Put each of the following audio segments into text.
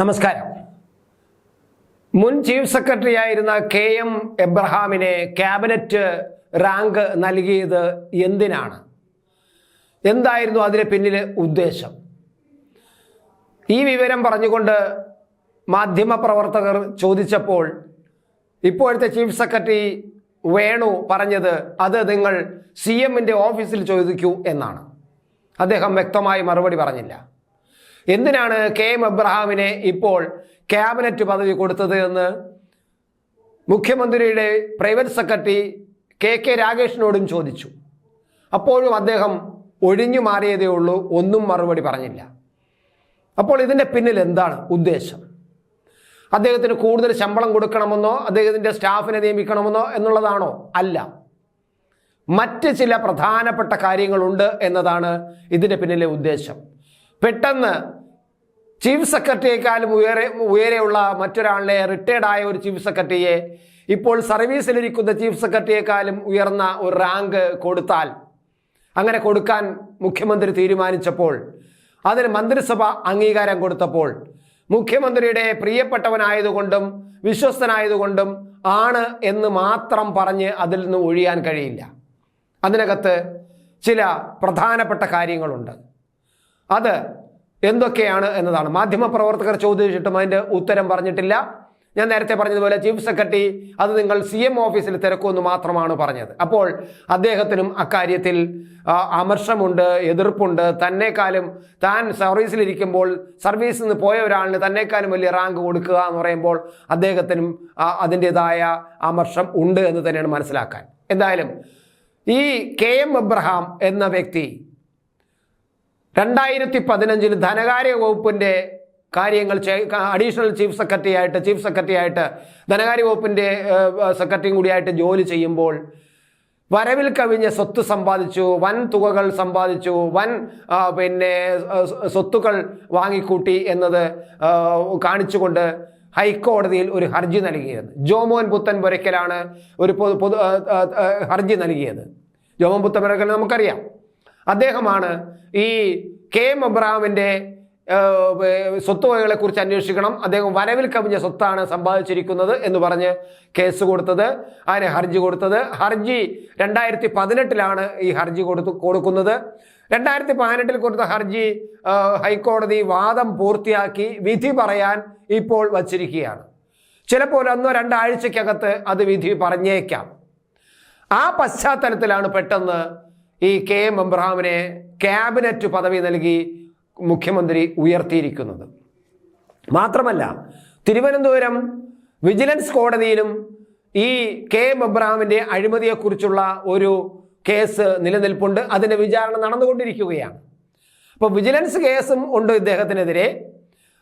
നമസ്കാരം. മുൻ chief secretary ആയിരുന്ന കെ എം എബ്രഹാമിനെ ക്യാബിനറ്റ് റാങ്ക് നൽകിയത് എന്തിനാണ്? എന്തായിരുന്നു അതിന് പിന്നിലെ ഉദ്ദേശം? ഈ വിവരം പറഞ്ഞുകൊണ്ട് മാധ്യമപ്രവർത്തകർ ചോദിച്ചപ്പോൾ ഇപ്പോഴത്തെ ചീഫ് സെക്രട്ടറി വേണു പറഞ്ഞത് അത് നിങ്ങൾ സി എമ്മിന്റെ ഓഫീസിൽ ചോദിക്കൂ എന്നാണ്. അദ്ദേഹം വ്യക്തമായി മറുപടി പറഞ്ഞില്ല. എന്തിനാണ് കെ എം എബ്രഹാമിനെ ഇപ്പോൾ ക്യാബിനറ്റ് പദവി കൊടുത്തത് എന്ന് മുഖ്യമന്ത്രിയുടെ പ്രൈവറ്റ് സെക്രട്ടറി കെ കെ രാഗേഷിനോടും ചോദിച്ചു. അപ്പോഴും അദ്ദേഹം ഒഴിഞ്ഞു മാറിയതേ ഉള്ളൂ ഒന്നും മറുപടി പറഞ്ഞില്ല. അപ്പോൾ ഇതിന്റെ പിന്നിൽ എന്താണ് ഉദ്ദേശം? അദ്ദേഹത്തിന് കൂടുതൽ ശമ്പളം കൊടുക്കണമെന്നോ അദ്ദേഹത്തിന്റെ സ്റ്റാഫിനെ നിയമിക്കണമെന്നോ എന്നുള്ളതാണോ? അല്ല. മറ്റ് ചില പ്രധാനപ്പെട്ട കാര്യങ്ങളുണ്ട് എന്നതാണ് ഇതിന്റെ പിന്നിലെ ഉദ്ദേശം. പെട്ടെന്ന് ചീഫ് സെക്രട്ടറിയേക്കാളും ഉയരെ ഉയരെയുള്ള മറ്റൊരാളിനെ റിട്ടയർഡ് ആയ ഒരു ചീഫ് സെക്രട്ടറിയെ ഇപ്പോൾ സർവീസിലിരിക്കുന്ന ചീഫ് സെക്രട്ടറിയേക്കാളും ഉയർന്ന ഒരു റാങ്ക് കൊടുത്താൽ അങ്ങനെ കൊടുക്കാൻ മുഖ്യമന്ത്രി തീരുമാനിച്ചപ്പോൾ അതിന് മന്ത്രിസഭ അംഗീകാരം കൊടുത്തപ്പോൾ മുഖ്യമന്ത്രിയുടെ പ്രിയപ്പെട്ടവനായതുകൊണ്ടും വിശ്വസ്തനായതുകൊണ്ടും ആണ് എന്ന് മാത്രം പറഞ്ഞ് അതിൽ നിന്ന് ഒഴിയാൻ കഴിയില്ല. അതിനകത്ത് ചില പ്രധാനപ്പെട്ട കാര്യങ്ങളുണ്ട്. അത് എന്തൊക്കെയാണ് എന്നതാണ്. മാധ്യമപ്രവർത്തകർ ചോദിച്ചിട്ടും അതിന്റെ ഉത്തരം പറഞ്ഞിട്ടില്ല. ഞാൻ നേരത്തെ പറഞ്ഞതുപോലെ ചീഫ് സെക്രട്ടറി അത് നിങ്ങൾ സി എം ഓഫീസിൽ തിരക്കുമെന്ന് മാത്രമാണ് പറഞ്ഞത്. അപ്പോൾ അദ്ദേഹത്തിനും അക്കാര്യത്തിൽ അമർഷമുണ്ട് എതിർപ്പുണ്ട്. തന്നെക്കാളും താൻ സർവീസിലിരിക്കുമ്പോൾ സർവീസിൽ നിന്ന് പോയ ഒരാളിന് തന്നെക്കാളും വലിയ റാങ്ക് കൊടുക്കുക എന്ന് പറയുമ്പോൾ അദ്ദേഹത്തിനും അതിന്റെതായ അമർഷം ഉണ്ട് എന്ന് തന്നെയാണ് മനസ്സിലാക്കാൻ. എന്തായാലും ഈ കെ എം എബ്രഹാം എന്ന വ്യക്തി രണ്ടായിരത്തി പതിനഞ്ചിൽ ധനകാര്യ വകുപ്പിന്റെ കാര്യങ്ങൾ അഡീഷണൽ ചീഫ് സെക്രട്ടറി ആയിട്ട് ചീഫ് സെക്രട്ടറി ആയിട്ട് ധനകാര്യ വകുപ്പിന്റെ സെക്രട്ടറിയും കൂടിയായിട്ട് ജോലി ചെയ്യുമ്പോൾ വരവിൽ കവിഞ്ഞ സ്വത്ത് സമ്പാദിച്ചു വൻ തുകകൾ സമ്പാദിച്ചു വൻ പിന്നെ സ്വത്തുക്കൾ വാങ്ങിക്കൂട്ടി എന്നത് കാണിച്ചുകൊണ്ട് ഹൈക്കോടതിയിൽ ഒരു ഹർജി നൽകിയത്. ജോമോൻ പുത്തൻ പുരയ്ക്കലാണ് ഒരു പൊതു പൊതു ഹർജി നൽകിയത്. ജോമോൻ പുത്തൻ പുരയ്ക്കൽ നമുക്കറിയാം. അദ്ദേഹമാണ് ഈ കെ എം അബ്രഹാമിന്റെ സ്വത്തുവകകളെ കുറിച്ച് അന്വേഷിക്കണം. അദ്ദേഹം വരവിൽ കവിഞ്ഞ സ്വത്താണ് സമ്പാദിച്ചിരിക്കുന്നത് എന്ന് പറഞ്ഞ് കേസ് കൊടുത്തത് അതിന് ഹർജി കൊടുത്തത്. ഹർജി രണ്ടായിരത്തി പതിനെട്ടിലാണ് ഈ ഹർജി കൊടുത്ത് കൊടുക്കുന്നത്. രണ്ടായിരത്തി പതിനെട്ടിൽ കൊടുത്ത ഹർജി ഹൈക്കോടതി വാദം പൂർത്തിയാക്കി വിധി പറയാൻ ഇപ്പോൾ വച്ചിരിക്കുകയാണ്. ചിലപ്പോൾ ഒന്നോ രണ്ടാഴ്ചക്കകത്ത് അത് വിധി പറഞ്ഞേക്കാം. ആ പശ്ചാത്തലത്തിലാണ് പെട്ടെന്ന് ഈ കെ എം എബ്രഹാമിനെ ക്യാബിനറ്റ് പദവി നൽകി മുഖ്യമന്ത്രി ഉയർത്തിയിരിക്കുന്നത്. മാത്രമല്ല തിരുവനന്തപുരം വിജിലൻസ് കോടതിയിലും ഈ കെ എം എബ്രഹാമിന്റെ അഴിമതിയെക്കുറിച്ചുള്ള ഒരു കേസ് നിലനിൽപ്പുണ്ട്. അതിന്റെ വിചാരണ നടന്നുകൊണ്ടിരിക്കുകയാണ്. അപ്പോൾ വിജിലൻസ് കേസും ഉണ്ട് ഇദ്ദേഹത്തിനെതിരെ.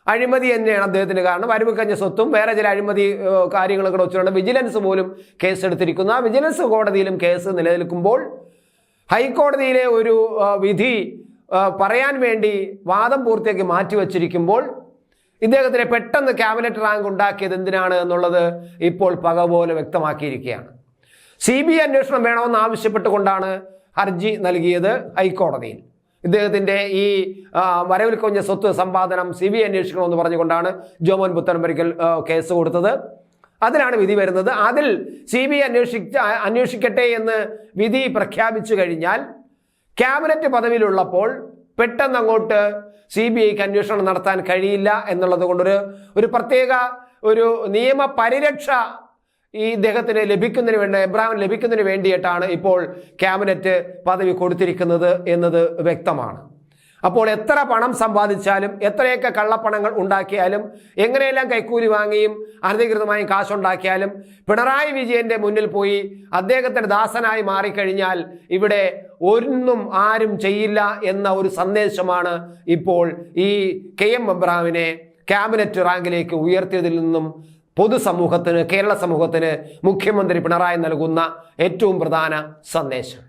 അഴിമതി തന്നെയാണ് അദ്ദേഹത്തിന് കാരണം. വരവുകഞ്ഞ സ്വത്തും വേറെ ചില അഴിമതി കാര്യങ്ങളൊക്കെ വെച്ചുകൊണ്ട് വിജിലൻസ് പോലും കേസെടുത്തിരിക്കുന്നു. ആ വിജിലൻസ് കോടതിയിലും കേസ് നിലനിൽക്കുമ്പോൾ ഹൈക്കോടതിയിലെ ഒരു വിധി പറയാൻ വേണ്ടി വാദം പൂർത്തിയാക്കി മാറ്റിവെച്ചിരിക്കുമ്പോൾ ഇദ്ദേഹത്തിന് പെട്ടെന്ന് ക്യാബിനറ്റ് റാങ്ക് ഉണ്ടാക്കിയത് എന്തിനാണ് എന്നുള്ളത് ഇപ്പോൾ പക പോലെ വ്യക്തമാക്കിയിരിക്കുകയാണ്. സി ബി ഐ അന്വേഷണം വേണമെന്ന് ആവശ്യപ്പെട്ടുകൊണ്ടാണ് ഹർജി നൽകിയത് ഹൈക്കോടതിയിൽ. ഇദ്ദേഹത്തിന്റെ ഈ വരവിൽ കൊഞ്ഞ സ്വത്ത് സമ്പാദനം സി ബി ഐ അന്വേഷിക്കണമെന്ന് പറഞ്ഞുകൊണ്ടാണ് ജോമോൻ പുത്തൻപരിക്കൽ കേസ് കൊടുത്തത്. അതിലാണ് വിധി വരുന്നത്. അതിൽ സി ബി ഐ അന്വേഷിച്ച അന്വേഷിക്കട്ടെ എന്ന് വിധി പ്രഖ്യാപിച്ചു കഴിഞ്ഞാൽ ക്യാബിനറ്റ് പദവിയിലുള്ളപ്പോൾ പെട്ടെന്ന് അങ്ങോട്ട് സി ബി ഐക്ക് അന്വേഷണം നടത്താൻ കഴിയില്ല എന്നുള്ളത് കൊണ്ടൊരു ഒരു പ്രത്യേക ഒരു നിയമ പരിരക്ഷ ഈ ഇദ്ദേഹത്തിന് ലഭിക്കുന്നതിന് വേണ്ടി എബ്രാഹിം ലഭിക്കുന്നതിന് വേണ്ടിയിട്ടാണ് ഇപ്പോൾ ക്യാബിനറ്റ് പദവി കൊടുത്തിരിക്കുന്നത് എന്നത് വ്യക്തമാണ്. അപ്പോൾ എത്ര പണം സമ്പാദിച്ചാലും എത്രയൊക്കെ കള്ളപ്പണങ്ങൾ ഉണ്ടാക്കിയാലും എങ്ങനെയെല്ലാം കൈക്കൂലി വാങ്ങിയും അനധികൃതമായും കാശുണ്ടാക്കിയാലും പിണറായി വിജയന്റെ മുന്നിൽ പോയി അദ്ദേഹത്തിന്റെ ദാസനായി മാറിക്കഴിഞ്ഞാൽ ഇവിടെ ഒന്നും ആരും ചെയ്യില്ല എന്ന ഒരു സന്ദേശമാണ് ഇപ്പോൾ ഈ കെ എം എബ്രാഹിമിനെ ക്യാബിനറ്റ് റാങ്കിലേക്ക് ഉയർത്തിയതിൽ നിന്നും പൊതുസമൂഹത്തിന് കേരള സമൂഹത്തിന് മുഖ്യമന്ത്രി പിണറായി നൽകുന്ന ഏറ്റവും പ്രധാന സന്ദേശം.